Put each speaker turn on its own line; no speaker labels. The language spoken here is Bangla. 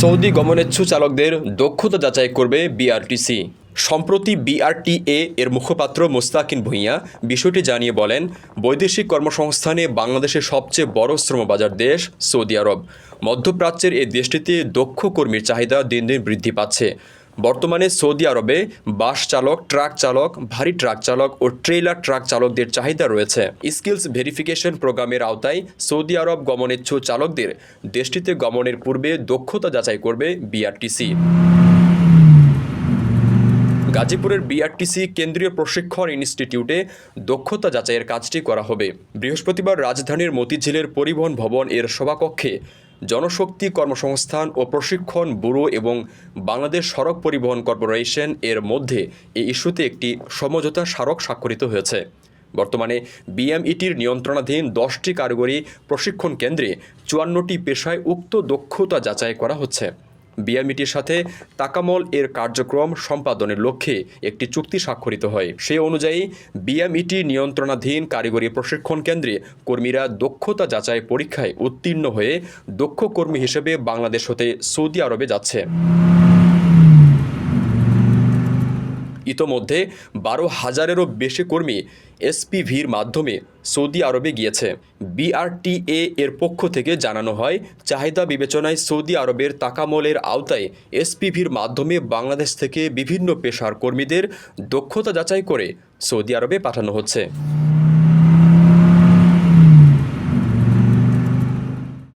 সৌদি গমনেচ্ছু চালকদের দক্ষতা যাচাই করবে বিআরটিসি সম্প্রতি বিআরটিএ এর মুখপাত্র মুস্তাকিন ভূঁইয়া বিষয়টি জানিয়ে বলেন, বৈদেশিক কর্মসংস্থানে বাংলাদেশের সবচেয়ে বড় শ্রমবাজার দেশ সৌদি আরব। মধ্যপ্রাচ্যের এই দেশটিতে দক্ষ কর্মীর চাহিদা দিন দিন বৃদ্ধি পাচ্ছে। বর্তমানে সৌদি আরবে বাস চালক, ট্রাক চালক, ভারী ট্রাক চালক ও ট্রেলার ট্রাক চালকদের চাহিদা রয়েছে। স্কিলস ভেরিফিকেশন প্রোগ্রামের আওতায় সৌদি আরব গমনেচ্ছু চালকদের দেশটিতে গমনের পূর্বে দক্ষতা যাচাই করবে বিআরটিসি গাজীপুরের বিআরটিসি কেন্দ্রীয় প্রশিক্ষণ ইনস্টিটিউটে দক্ষতা যাচাইয়ের কাজটি করা হবে। বৃহস্পতিবার রাজধানীর মতিঝিলের পরিবহন ভবন এর সভাকক্ষে জনশক্তি কর্মসংস্থান ও প্রশিক্ষণ ব্যুরো এবং বাংলাদেশ সড়ক পরিবহন কর্পোরেশন এর মধ্যে এই ইস্যুতে একটি সমঝোতা স্মারক স্বাক্ষরিত হয়েছে। বর্তমানে বিএমইটির নিয়ন্ত্রণাধীন দশটি কারিগরি প্রশিক্ষণ কেন্দ্রে চুয়ান্নটি পেশায় উক্ত দক্ষতা যাচাই করা হচ্ছে। বিএমইটির সাথে তাকামল এর কার্যক্রম সম্পাদনের লক্ষ্যে একটি চুক্তি স্বাক্ষরিত হয়। সে অনুযায়ী, বিএমইটি নিয়ন্ত্রণাধীন কারিগরি প্রশিক্ষণ কেন্দ্রে কর্মীরা দক্ষতা যাচাই পরীক্ষায় উত্তীর্ণ হয়ে দক্ষ কর্মী হিসেবে বাংলাদেশ হতে সৌদি আরবে যাচ্ছে। ইতোমধ্যে বারো হাজারেরও বেশি কর্মী এসপিভির মাধ্যমে সৌদি আরবে গিয়েছে। বিআরটিএ এর পক্ষ থেকে জানানো হয়, চাহিদা বিবেচনায় সৌদি আরবের তাকামলের আওতায় এসপিভির মাধ্যমে বাংলাদেশ থেকে বিভিন্ন পেশার কর্মীদের দক্ষতা যাচাই করে সৌদি আরবে পাঠানো হচ্ছে।